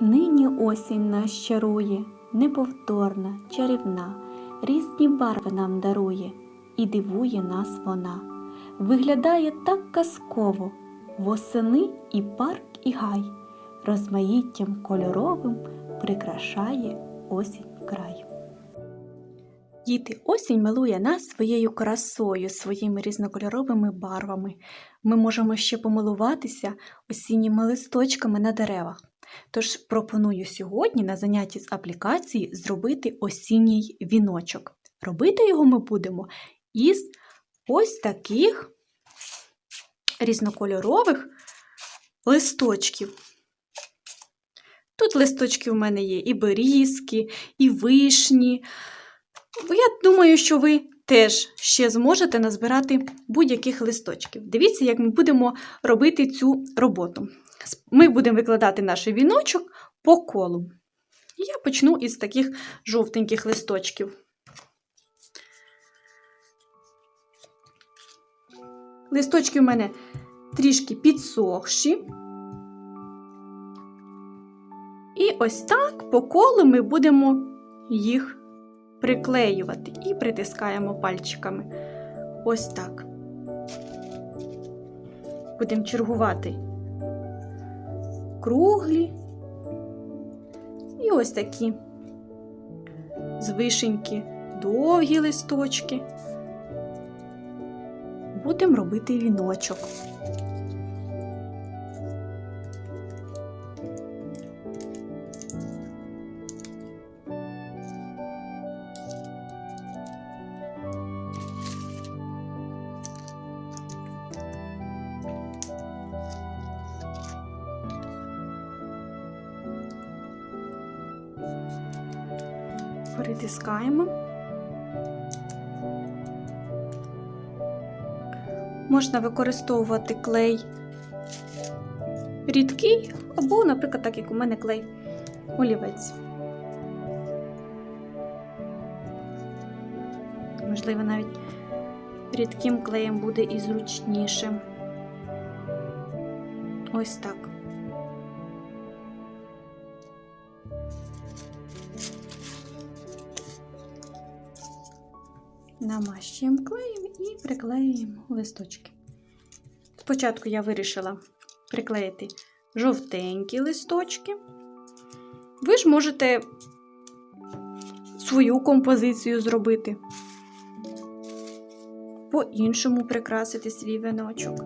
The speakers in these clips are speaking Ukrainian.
Нині осінь нас чарує, неповторна, чарівна, різні барви нам дарує, і дивує нас вона. Виглядає так казково, восени і парк, і гай, розмаїттям кольоровим прикрашає осінь край. Діти, осінь милує нас своєю красою, своїми різнокольоровими барвами. Ми можемо ще помилуватися осінніми листочками на деревах. Тож пропоную сьогодні на занятті з аплікації зробити осінній віночок. Робити його ми будемо із ось таких різнокольорових листочків. Тут листочки в мене є і берізки, і вишні. Я думаю, що ви теж ще зможете назбирати будь-яких листочків. Дивіться, як ми будемо робити цю роботу. Ми будемо викладати наш віночок по колу. Я почну із таких жовтеньких листочків. Листочки у мене трішки підсохші. І ось так по колу ми будемо їх приклеювати і притискаємо пальчиками. Ось так. Будемо чергувати круглі і ось такі з вишеньки довгі листочки. Будемо робити віночок. Притискаємо. Можна використовувати клей рідкий, або, наприклад, так як у мене клей олівець. Можливо, навіть рідким клеєм буде і зручніше. Ось так. Намащуємо клеєм і приклеюємо листочки. Спочатку я вирішила приклеїти жовтенькі листочки. Ви ж можете свою композицію зробити, по-іншому прикрасити свій віночок.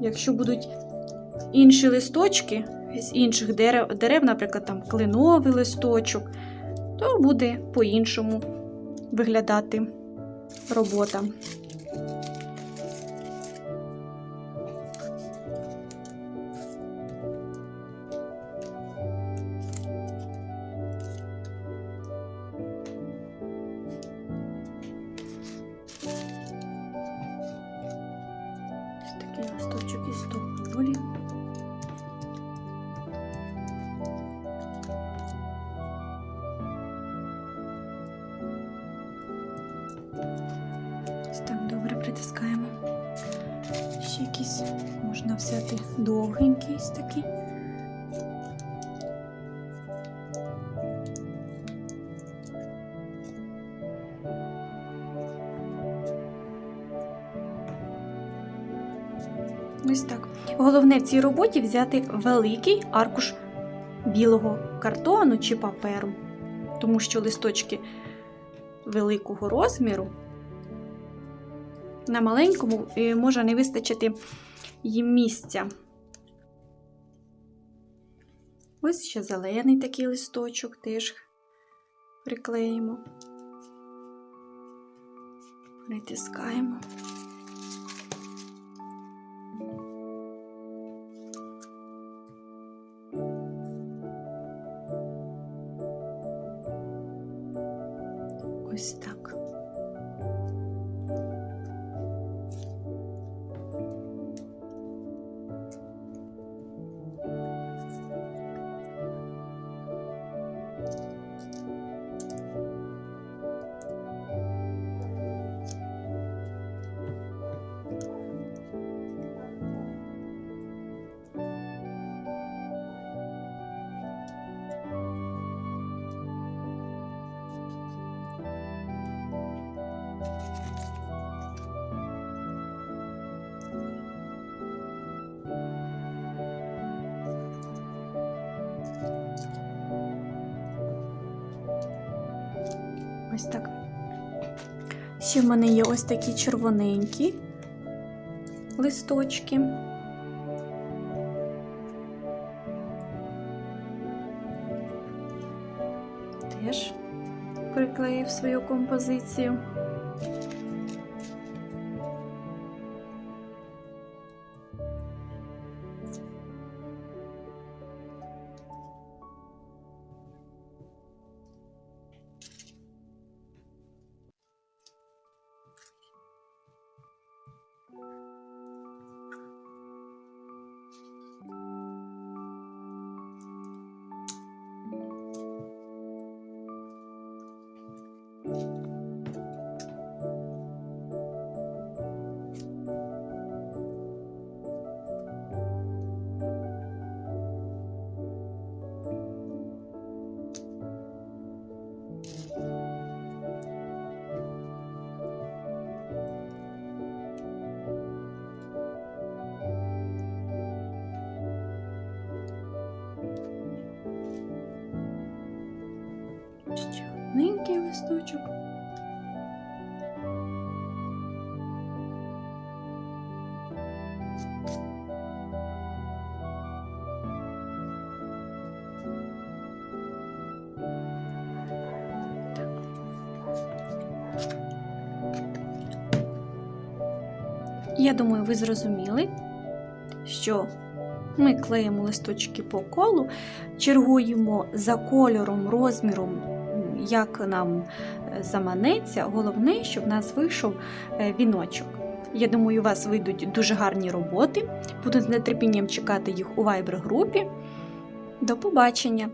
Якщо будуть інші листочки з інших дерев, дерев, наприклад, там клиновий листочок, то буде по-іншому виглядати робота. Ось такий листочок із тополі. Якісь можна взяти довгенький ось такий. Ось так. Головне в цій роботі взяти великий аркуш білого картону чи паперу, тому що листочки великого розміру на маленькому може не вистачити їм місця. Ось ще зелений такий листочок теж приклеїмо, притискаємо. Ось так. Ось так. Ще в мене є ось такі червоненькі листочки. Теж приклеїв свою композицію. Листочок. Я думаю, ви зрозуміли, що ми клеїмо листочки по колу, чергуємо за кольором, розміром, як нам е, заманеться. Головне, щоб в нас вийшов е, віночок. Я думаю, у вас вийдуть дуже гарні роботи. Буду з нетерпінням чекати їх у вайбер-групі. До побачення!